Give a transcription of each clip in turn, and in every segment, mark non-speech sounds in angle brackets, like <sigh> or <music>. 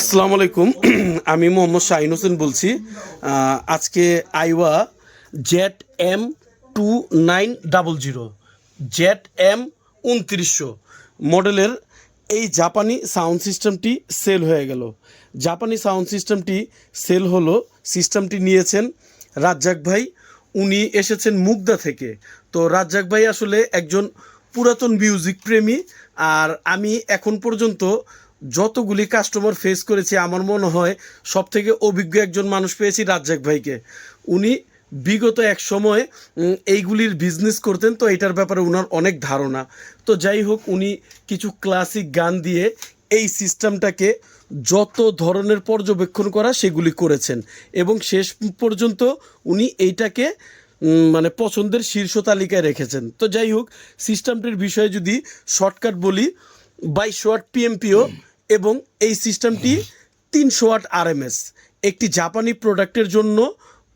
আসসালামু আলাইকুম। <clears throat> আমি মোহাম্মদ শাহিন হোসেন বলছি। আজকে Aiwa Z M two nine double zero, Z M উনত্রিশশো মডেলের এই জাপানি সাউন্ড সিস্টেমটি সেল হয়ে গেল। জাপানি সাউন্ড সিস্টেমটি সেল হলো, সিস্টেমটি নিয়েছেন রাজ্জাক ভাই উনি এসেছেন মুগদা থেকে। তো রাজ্জাক ভাই আসলে একজন পুরাতন মিউজিক প্রেমী, আর আমি এখন পর্যন্ত যতগুলি কাস্টমার ফেস করেছি, আমার মনে হয় সব থেকে অভিজ্ঞ একজন মানুষ পেয়েছি রাজ্জাক ভাইকে। উনি বিগত এক সময় এইগুলির বিজনেস করতেন, তো এটার ব্যাপারে ওনার অনেক ধারণা। তো যাই হোক, উনি কিছু ক্লাসিক গান দিয়ে এই সিস্টেমটাকে যত ধরনের পর্যবেক্ষণ করা সেগুলি করেছেন এবং শেষ পর্যন্ত উনি এইটাকে মানে পছন্দের শীর্ষ তালিকায় রেখেছেন। তো যাই হোক, সিস্টেমটির বিষয়ে যদি শর্টকাট বলি, বাইশশো ওয়াট পিএমপিও এবং এই সিস্টেমটি তিনশো ওয়াট আরএমএস একটি জাপানি প্রোডাক্টের জন্য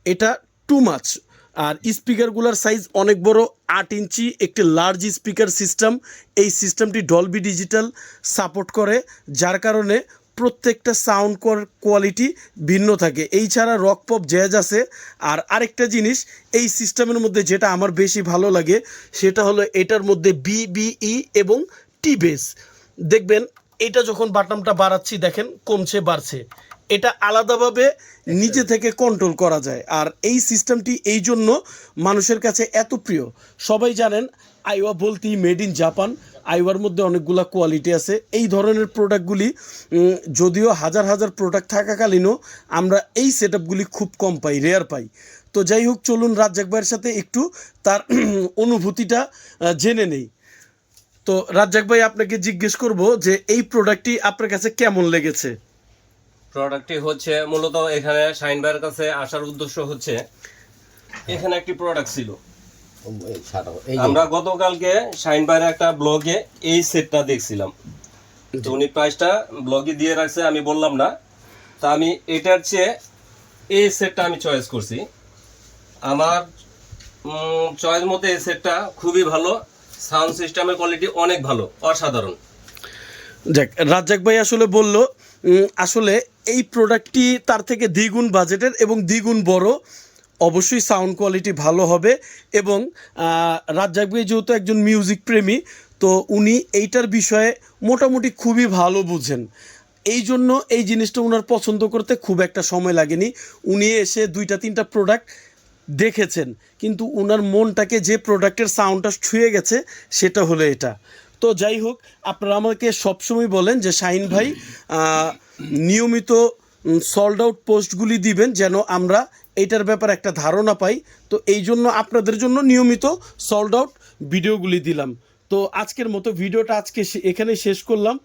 এটা টু মাচ আর স্পিকারগুলোর সাইজ অনেক বড়, আট ইঞ্চি, একটি লার্জ স্পিকার সিস্টেম এই সিস্টেমটি ডলবি ডিজিটাল সাপোর্ট করে, যার কারণে প্রত্যেকটা সাউন্ড কোয়ালিটি ভিন্ন থাকে। এই ছাড়া রক পপ জ্যাজ আছে। আর আরেকটা জিনিস, এই সিস্টেমের মধ্যে যেটা আমার বেশি ভালো লাগে, সেটা হলো এটার মধ্যে বিবিই এবং টি বেস দেখবেন, এটা যখন বাটনটা বাড়াচ্ছি, দেখেন, কমছে, বাড়ছে। এটা আলাদাভাবে নিজে থেকে কন্ট্রোল করা যায়। আর এই সিস্টেমটি এই জন্য মানুষের কাছে এত প্রিয়। সবাই জানেন আইওয়া বলতেই মেড ইন জাপান আইওয়ার মধ্যে অনেকগুলা কোয়ালিটি আছে। এই ধরনের প্রোডাক্টগুলি যদিও হাজার হাজার প্রোডাক্ট থাকাকালীনও আমরা এই সেট খুব কম পাই রেয়ার পাই। তো যাই হোক চলুন রাজ্জাক ভাইয়ের সাথে একটু তার <clears throat> অনুভূতিটা জেনে নেই। তো রাজ্জাক ভাই আপনাকে জিজ্ঞেস করব যে এই প্রোডাক্টটি আপনার কাছে কেমন লেগেছে? প্রোডাক্টটি হচ্ছে, মূলত এখানে শাইন ভাইয়ের কাছে আসার উদ্দেশ্য হচ্ছে, এখানে একটি প্রোডাক্ট ছিল। আমরা গতকালকে শাইন ভাইয়ের একটা ব্লগে এই সেটটা দেখছিলাম। তো উনি প্রাইসটা ব্লগে দিয়ে রাখছে, আমি বললাম না। তা আমি এটার চেয়ে এই সেটটা আমি চয়েস করছি। আমার চয়েস মতে এই সেটটা খুবই ভালো সাউন্ড সিস্টেমের কোয়ালিটি অনেক ভালো, অসাধারণ। যাক, রাজ্জাক ভাই আসলে বলল আসলে এই প্রোডাক্টটি তার থেকে দ্বিগুণ বাজেটের এবং দ্বিগুণ বড়। অবশ্যই সাউন্ড কোয়ালিটি ভালো হবে এবং রাজ্জাক ভাই যেহেতু একজন মিউজিক প্রেমী, তো উনি এইটার বিষয়ে মোটামুটি খুবই ভালো বুঝেন। এই জন্য এই জিনিসটা ওনার পছন্দ করতে খুব একটা সময় লাগেনি। উনি এসে দুইটা, তিনটা প্রোডাক্ট দেখেছেন, কিন্তু ওনার মনটাকে যে প্রোডাক্টের সাউন্ডটা ছুঁয়ে গেছে, সেটা হলো এটা। তো যাই হোক, আপনারা আমাকে সবসময় বলেন যে শাহিন ভাই নিয়মিত সল্ড আউট পোস্টগুলি দিবেন যেন আমরা এইটার ব্যাপারে একটা ধারণা পাই। তো এই জন্য আপনাদের জন্য নিয়মিত সল্ড আউট ভিডিওগুলি দিলাম। তো আজকের মতো ভিডিওটা আজকে এখানেই শেষ করলাম।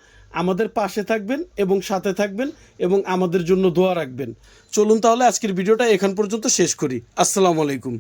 আমাদের পাশে থাকবেন এবং সাথে থাকবেন এবং আমাদের জন্য দোয়া রাখবেন। চলুন তাহলে আজকের ভিডিওটা এখান পর্যন্ত শেষ করি। আসসালামু আলাইকুম।